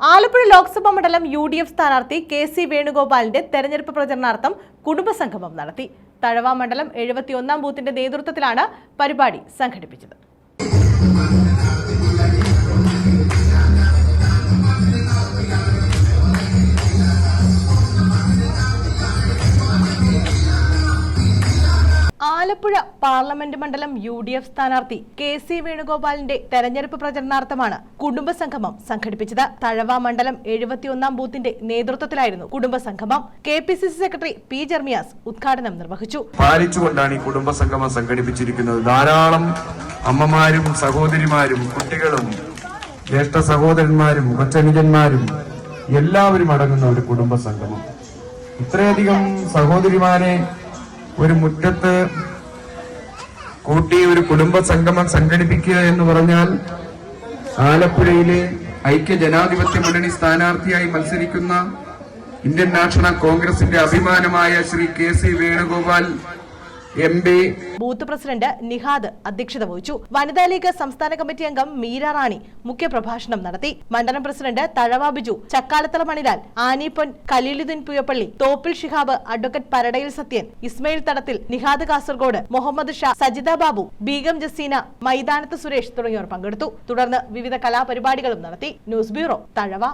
ആലപ്പുഴ ലോക്സഭാ മണ്ഡലം U D F സ്ഥാനാർത്ഥി K C വേണുഗോപാലിന്റെ തെരഞ്ഞെടുപ്പ് പ്രചരണാർത്ഥം കുടുംബസംഗമം നടത്തി. തഴവ മണ്ഡലം എഴുപത്തിയൊന്നാം ബൂത്തിന്റെ നേതൃത്വത്തിലാണ് പരിപാടി സംഘടിപ്പിച്ചത്. ആലപ്പുഴ പാർലമെന്റ് മണ്ഡലം യു ഡി എഫ് സ്ഥാനാർത്ഥി കെ സി വേണുഗോപാലിന്റെ തെരഞ്ഞെടുപ്പ് പ്രചരണാർത്ഥമാണ് കുടുംബസംഗമം സംഘടിപ്പിച്ചത്. തഴവ മണ്ഡലം എഴുപത്തിയൊന്നാം ബൂത്തിന്റെ നേതൃത്വത്തിലായിരുന്നു കുടുംബസംഗമം. K P C C secretary P Jermias ഉദ്ഘാടനം നിർവഹിച്ചു. പാലിച്ചുകൊണ്ടാണ് ഈ കുടുംബസംഗമം സംഘടിപ്പിച്ചിരിക്കുന്നത്. ധാരാളം അമ്മമാരും സഹോദരിമാരും കുട്ടികളും ജ്യേഷ്ഠ സഹോദരന്മാരും കൊച്ചനുജന്മാരും എല്ലാവരും അടങ്ങുന്ന ഒരു കുടുംബസംഗമം. ഇത്രയധികം സഹോദരിമാരെ ഒരു മുറ്റത്ത് കൂട്ടി ഒരു കുടുംബ സംഗമം സംഘടിപ്പിക്കുക എന്ന് പറഞ്ഞാൽ ആലപ്പുഴയിലെ ഐക്യ ജനാധിപത്യ മുന്നണി സ്ഥാനാർത്ഥിയായി മത്സരിക്കുന്ന ഇന്ത്യൻ നാഷണൽ കോൺഗ്രസിന്റെ അഭിമാനമായ Shri K C Venugopal M P booth president Nihad അധ്യക്ഷത വഹിച്ചു. വനിതാ ലീഗ് സംസ്ഥാന കമ്മിറ്റി അംഗം മീര റാണി മുഖ്യപ്രഭാഷണം നടത്തി. മണ്ഡലം പ്രസിഡന്റ് തഴവാ ബിജു ചക്കാലത്തല മണിലാൽ ആനിപ്പൊൻ കലീലുദ്ദീൻ പുയപ്പള്ളി തോപ്പിൽ ഷിഹാബ് അഡ്വക്കേറ്റ് പരടയിൽ സത്യൻ ഇസ്മയിൽ തടത്തിൽ നിഹാദ് കാസർഗോഡ് മുഹമ്മദ് ഷാ സജിത ബാബു ബീഗം ജസീന മൈതാനത്ത് സുരേഷ് തുടങ്ങിയവർ പങ്കെടുത്തു. തുടർന്ന് വിവിധ കലാപരിപാടികളും നടത്തി. News bureau Thazhava.